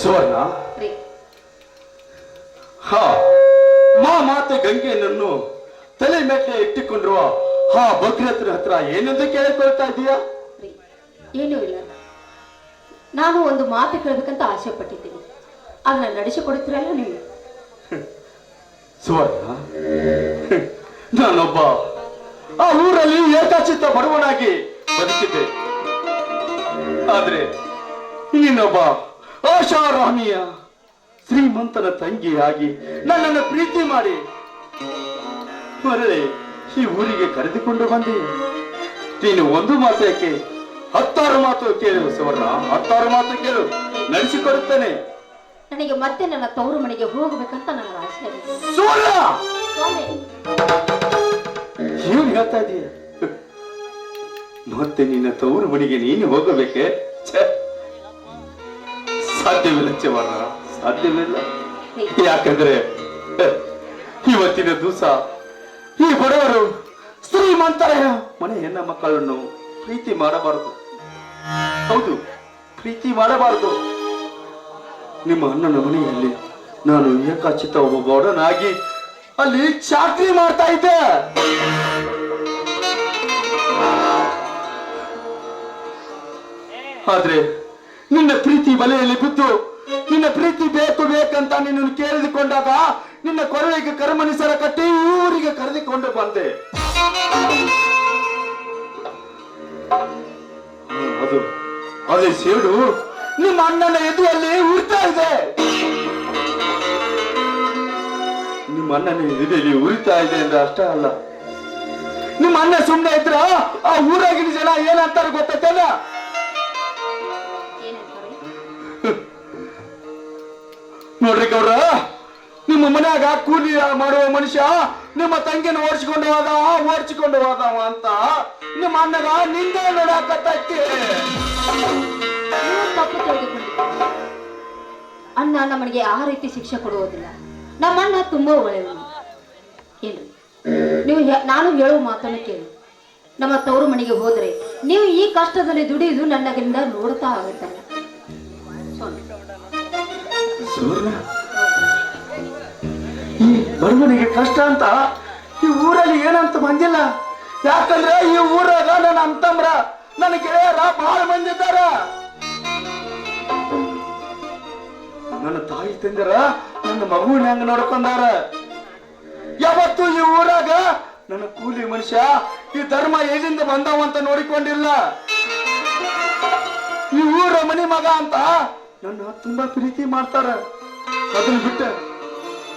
ಸುವರ್ಣ. ಹಾ ಮಾ ಮಾತೆ ಗಂಗೆಯನ್ನು ತಲೆ ಮೇಲೆ ಇಟ್ಟುಕೊಂಡಿರುವ ಹಾ ಭಗ್ರತ್ರ ಹತ್ರ ಏನೆಂದು ಕೇಳಿಕೊಳ್ತಾ ಇದೀಯಾ? ಏನು ಏನೂ ಇಲ್ಲ. ನಾನು ಒಂದು ಮಾತು ಕೇಳಬೇಕಂತ ಆಸೆ ಪಟ್ಟಿದ್ದೀನಿ ಅದನ್ನ ನಡೆಸಿಕೊಡುತ್ತೀರಲ್ಲ ನೀವು. ಸುವರ್ಣ ನಾನೊಬ್ಬ ಆ ಊರಲ್ಲಿ ಏಕಾಚಿತ್ತ ಬಡವನಾಗಿ ಬದುಕಿದ್ದೆ. ಆದ್ರೆ ನೀನೊಬ್ಬ ಆಶಾರಾಮಿಯ ಶ್ರೀಮಂತನ ತಂಗಿಯಾಗಿ ನನ್ನನ್ನು ಪ್ರೀತಿ ಮಾಡಿ ಮರಳಿ ಈ ಊರಿಗೆ ಕರೆದುಕೊಂಡು ಬಂದೆ. ನೀನು ಒಂದು ಮಾತು ಯಾಕೆ ಹತ್ತಾರು ಮಾತು ಕೇಳು ಸುವರ್ಣ. ಹತ್ತಾರು ಮಾತು ಕೇಳು. ನಡೆಸಿಕೊಡುತ್ತೇನೆ. ನನಗೆ ಮತ್ತೆ ನನ್ನ ತವರು ಮನೆಗೆ ಹೋಗಬೇಕಂತ ನನ್ನ ಆಸೆ ಏನ್ ಹೇಳ್ತಾ ಇದೀಯ? ಮತ್ತೆ ನಿನ್ನ ತವರು ಮನೆಗೆ ನೀನು ಹೋಗಬೇಕೆ! ಸಾಧ್ಯವಿಲ್ಲ ಚಿವರ್ಣ ಸಾಧ್ಯವಿಲ್ಲ. ಯಾಕಂದ್ರೆ, ಇವತ್ತಿನ ದಿವಸ ಈ ಬಡವರು ಶ್ರೀಮಂತರ ಮನೆ ಹೆಣ್ಣ ಮಕ್ಕಳನ್ನು ಪ್ರೀತಿ ಮಾಡಬಾರದು. ಹೌದು, ಪ್ರೀತಿ ಮಾಡಬಾರದು. ನಿಮ್ಮ ಅಣ್ಣನ ಮನೆಯಲ್ಲಿ ನಾನು ಏಕಾಚಿತ ಒಬ್ಬ ಬಡನಾಗಿ ಅಲ್ಲಿ ಚಾಕ್ರಿ ಮಾಡ್ತಾ ಇದ್ದೆ. ಆದ್ರೆ ನಿನ್ನ ಪ್ರೀತಿ ಬಲೆಯಲ್ಲಿ ಬಿದ್ದು, ನಿನ್ನ ಪ್ರೀತಿ ಬೇಕು ಬೇಕಂತ ನಿನ್ನನ್ನು ಕೇಳಿದುಕೊಂಡಾಗ ನಿನ್ನ ಕೊರಳಿಗೆ ಕರ್ಮನಿಸರ ಕಟ್ಟಿ ಊರಿಗೆ ಕರೆದುಕೊಂಡು ಬಂದೆ. ಅದು, ಅದೇ ಸೇಡು, ನಿಮ್ಮ ಅಣ್ಣನ ಎದುರಲ್ಲಿ ಉರಿತಾ ಇದೆ. ನಿಮ್ಮ ಅಣ್ಣನ ಎದೆಯಲ್ಲಿ ಉರಿತಾ ಇದೆ ಅಂದ್ರೆ ಅಷ್ಟೇ ಅಲ್ಲ. ನಿಮ್ಮ ಅಣ್ಣ ಸುಮ್ಮನೆ ಇದ್ರ ಆ ಊರಾಗಿನ ಜನ ಏನಂತಾರೆ ಗೊತ್ತೈತೇನ? ನಿಮ್ಮ ಮನ್ಯಾಗ ಕೂಲಿ ಮಾಡುವ ಮನುಷ್ಯ ನಿಮ್ಮ ತಂಗಿನ ಓಡಿಸಿಕೊಂಡು ಹೋದ ಓಡಿಸಿಕೊಂಡು ಹೋದವ ಅಂತ ನಿಮ್ಮ ಅಣ್ಣಗ ನಿಂದೆ ತಪ್ಪು ತಿಳಿದುಕೊಂಡಿದ್ದೀರಿ ಅಣ್ಣ ನಮಗೆ ಆ ರೀತಿ ಶಿಕ್ಷೆ ಕೊಡುವುದಿಲ್ಲ. ನಮ್ಮ ಅಣ್ಣ ತುಂಬಾ ಒಳ್ಳೆಯವನು ಏನು ನೀವು ಹೇ- ನಾನು ಹೇಳುವ ಮಾತನ್ನು ಕೇಳಿ. ನಮ್ಮ ತವರು ಮನೆಗೆ ಹೋದ್ರೆ ನೀವು ಈ ಕಷ್ಟದಲ್ಲಿ ದುಡಿದು ನನ್ನಗಿಂದ ನೋಡ್ತಾ ಆಗುತ್ತಲ್ಲ. ಸುವರ್ಣ ಈ ಬಡವನಿಗೆ ಕಷ್ಟ ಅಂತ ಈ ಊರಲ್ಲಿ ಏನಂತ ಬಂದಿಲ್ಲ. ಯಾಕಂದ್ರೆ ಈ ಊರಾಗ ನನ್ನ ಅಂತಮ್ರ ನನ್ನ ಗೆಳೆಯರ ಬಹಳ ಮಂದಿ ಇದ್ದಾರ. ನನ್ನ ತಾಯಿ ತಂದಿರ ನನ್ನ ಮಗುವಿನ ಹೆಂಗ ನೋಡ್ಕೊಂಡಾರ? ಯಾವತ್ತು ಈ ಊರಾಗ ನನ್ನ ಕೂಲಿ ಮನುಷ್ಯ, ಈ ಧರ್ಮ ಎಲ್ಲಿಂದ ಬಂದವಂತ ನೋಡಿಕೊಂಡಿಲ್ಲ. ಈ ಊರ ಮನಿ ಮಗ ಅಂತ ನನ್ನ ತುಂಬಾ ಪ್ರೀತಿ ಮಾಡ್ತಾರ. ಅದನ್ನ ಬಿಟ್ಟ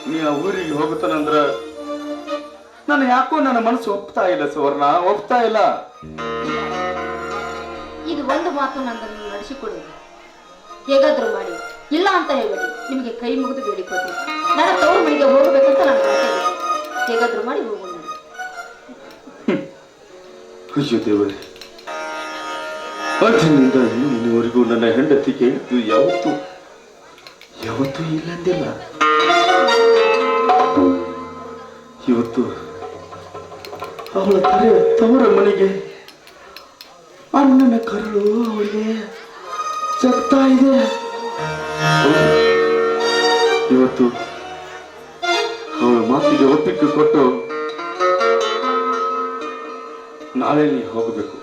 ನೀ ಆ ಊರಿಗೆ ಹೋಗುತ್ತಾನಂದ್ರ ನಾನು ಯಾಕೋ ನನ್ನ ಮನಸ್ಸು ಒಪ್ತಾ ಇಲ್ಲ ಸುವರ್ಣ ಒಪ್ತಾ ಇಲ್ಲ. ಇದು ಒಂದು ಮಾತು ನನ್ನ ನಡೆಸಿಕೊಡುವುದು ಹೇಗಾದ್ರೂ ಮಾಡಿ. ಇಲ್ಲ ಅಂತ ಹೇಳ್ಬೇಡಿ. ನಿಮಗೆ ಕೈ ಮುಗಿದು ಬೇಡಿಕೊಡ್ತೀನಿ ನನ್ನ ತವರು ಮನೆಗೆ ಹೋಗಬೇಕಂತ ನನ್ನ ಇದೆ ಹೇಗಾದ್ರೂ ಮಾಡಿ ಹೋಗೋಣ. ಅಯ್ಯೋ ದೇವರೇ. ಅಂದಿನಿಂದ ಇನ್ನಿನವರೆಗೂ ನನ್ನ ಹೆಂಡತಿ ಕೇಳಿದ್ದು ಯಾವತ್ತು ಯಾವತ್ತೂ ಇಲ್ಲಂದಿಲ್ಲ ಇವತ್ತು ಅವಳ ತಲೆ ತವರ ಮನೆಗೆ ಅಣ್ಣನ ಕರಳು ಅವಳಿಗೆ ಚಕ್ತಾ ಇದೆ. ಇವತ್ತು ಅವಳ ಮಾತಿಗೆ ಒಪ್ಪಿಗೆ ಕೊಟ್ಟು ನಾಳೆ ನೀ ಹೋಗಬೇಕು.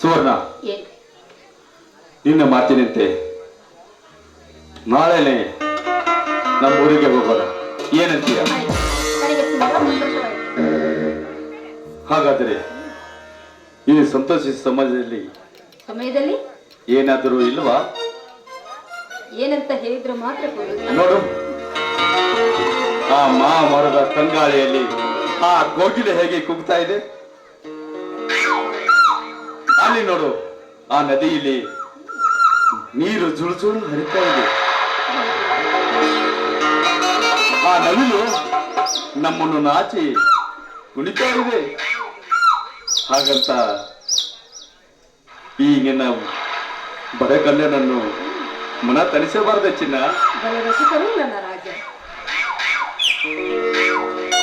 ಸುವರ್ಣ ನಿನ್ನ ಮಾತಿನಂತೆ ನಾಳೆನೆ ನಮ್ಮ ಊರಿಗೆ ಹೋಗೋಣ. ಏನಂತೀಯ? ಹಾಗಾದರೆ ಈ ಸಂತೋಷಿಸಿ ಸಮಾಜದಲ್ಲಿ ಸಮಯದಲ್ಲಿ? ಏನಾದರೂ ಇಲ್ವಾ? ಏನಂತ ಹೇಳಿದ್ರು ಮಾತ್ರ ನೋಡು. ಆ ಮಾ ಮರದ ತಂಗಾಳಿಯಲ್ಲಿ ಆ ಕೋಗಿಲೆ ಹೇಗೆ ಕುಗ್ತಾ ಇದೆ? ಅಲ್ಲಿ ನೋಡು ಆ ನದಿಯಲ್ಲಿ ನೀರು ಜುಳು ಜುಳು ಹರಿತಾ ಇದೆ. ಆ ನವಿಲು ನಮ್ಮನ್ನು ನಾಚಿ ಕುಣಿತಾ ಇದೆ. ಹಾಗಂತ ಈಗಿನ ನಿನ್ನ ಬಡ ಗಂಡನನ್ನು ಮನ ತಣಿಸಬಾರದೆ ಚಿನ್ನ. ನನ್ನ ರಾಜ